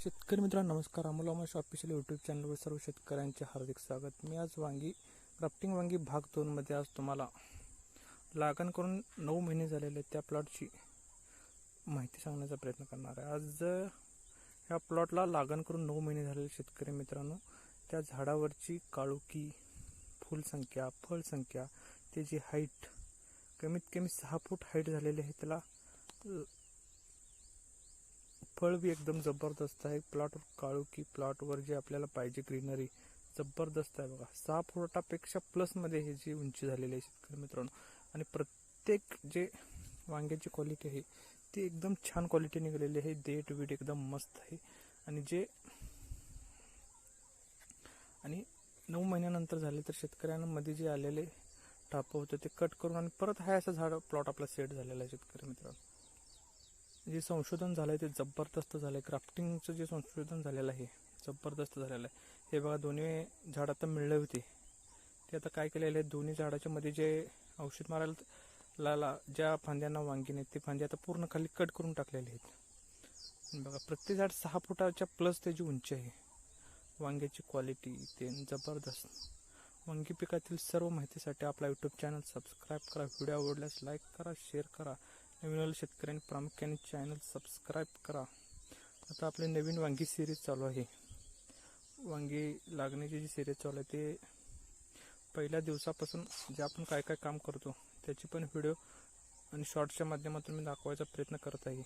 शेतकरी मित्रांनो नमस्कार. अमोल अमोश ऑफिशियल यूट्यूब चॅनलवर सर्व शेतकऱ्यांचे हार्दिक स्वागत. मी आज वांगी क्राफ्टिंग वांगी भाग दोनमध्ये आज तुम्हाला लागण करून नऊ महिने झालेले त्या प्लॉटची माहिती सांगण्याचा प्रयत्न करणार आहे. आज ह्या प्लॉटला लागण करून नऊ महिने झालेले शेतकरी मित्रांनो. त्या झाडावरची काळुकी फुलसंख्या फळसंख्या त्याची हाईट कमीत कमी सहा फूट हाईट झालेली आहे. त्याला फळ बी एकदम जबरदस्त आहे. प्लॉट काळू की प्लॉटवर जे आपल्याला पाहिजे ग्रीनरी जबरदस्त आहे बघा. सहा फुटापेक्षा प्लसमध्ये हे जी उंची झालेली आहे शेतकरी मित्रांनो. आणि प्रत्येक जे वांग्याची क्वालिटी आहे ती एकदम छान क्वालिटी निघालेली आहे. देठ वीट एकदम मस्त आहे. आणि जे आणि नऊ महिन्यानंतर झाले तर शेतकऱ्यांमध्ये जे आलेले टापं होतं ते कट करून आणि परत हा असं झाड प्लॉट आपला सेट झालेला आहे शेतकरी मित्रांनो. जे संशोधन झालंय ते जबरदस्त झालंय. क्राफ्टिंगचं जे संशोधन झालेलं आहे जबरदस्त झालेलं आहे. हे बघा दोन्ही झाड आता मिळले होते. ते आता काय केलेलं आहे दोन्ही झाडाच्या मध्ये जे औषध मारायला ला ज्या फांद्यांना वांगी नाहीत ते फांदे आता पूर्ण खाली कट करून टाकलेले आहेत. बघा प्रत्येक झाड सहा फुटाच्या प्लस त्याची उंची आहे. वांग्याची क्वालिटी ते जबरदस्त. वांगी पिकातील सर्व माहितीसाठी आपला यूट्यूब चॅनल सबस्क्राईब करा. व्हिडिओ आवडल्यास लाईक करा शेअर करा. नवीन शेतकऱ्यांनी प्रामुख्याने चॅनल सबस्क्राईब करा. आता आपली नवीन वांगी सिरीज चालू आहे. वांगी लागण्याची जी सिरीज चालू आहे ते पहिल्या दिवसापासून जे आपण काय काय काम करतो त्याची पण व्हिडिओ आणि शॉर्टच्या माध्यमातून मी दाखवायचा प्रयत्न करत आहे.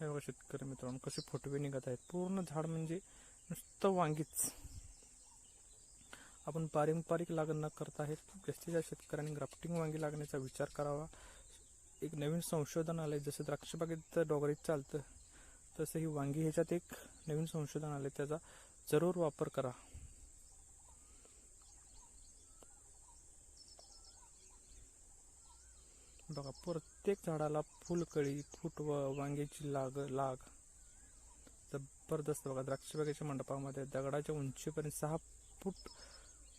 हे बघा शेतकरी मित्रांनो कसे फोटवे निघत आहेत. पूर्ण झाड म्हणजे नुसतं वांगीच. आपण पारंपरिक लागण न करता आहेत जास्तीत जास्त शेतकऱ्यांनी ग्राफ्टिंग वांगी लागण्याचा विचार करावा. एक नवीन संशोधन आलंय. जसं द्राक्षबागेत डोगरीत चालतं तसं ही वांगी ह्याच्यात एक नवीन संशोधन आलंय. त्याचा जरूर वापर करा. बघा प्रत्येक झाडाला फुलकळी फुटव वांग्याची लाग लाग. जबरदस्त बघा द्राक्षबागेच्या मंडपामध्ये दगडाच्या उंचीपर्यंत सहा फूट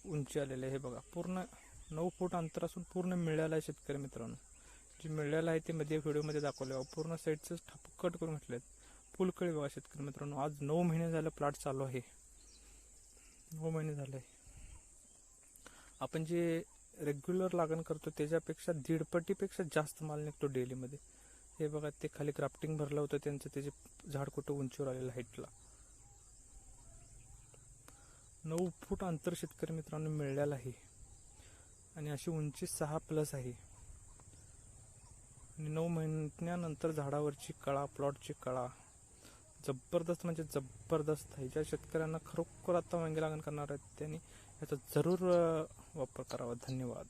उंची आलेली आहे. हे बघा पूर्ण नऊ फूट अंतर असून पूर्ण मिळालं आहे शेतकरी मित्रांनो. जे मिळालं आहे ते मध्ये व्हिडिओमध्ये दाखवले आहे. पूर्ण साईडचं ठाप कट करून घेतलेत. फुलकळी बघा शेतकरी मित्रांनो. आज नऊ महिने झालं प्लॉट चालू आहे. नऊ महिने झाले. आपण जे रेग्युलर लागण करतो त्याच्यापेक्षा दीडपटीपेक्षा जास्त माल निघतो डेलीमध्ये हे बघा ते खाली क्राफ्टिंग भरलं होतं त्यांचं. त्याचे झाड कुठं उंचीवर आलेलं हाईटला नऊ फूट अंतर शेतकरी मित्रांनो मिळालेलं आहे. आणि अशी उंची सहा प्लस आहे. आणि नऊ महिन्यानंतर झाडावरची कळा प्लॉटची कळा. जबरदस्त म्हणजे जबरदस्त. आहे ज्या शेतकऱ्यांना खरोखर आता वांगी लागण करणार आहेत त्यांनी. याचा जरूर वापर करावा. धन्यवाद.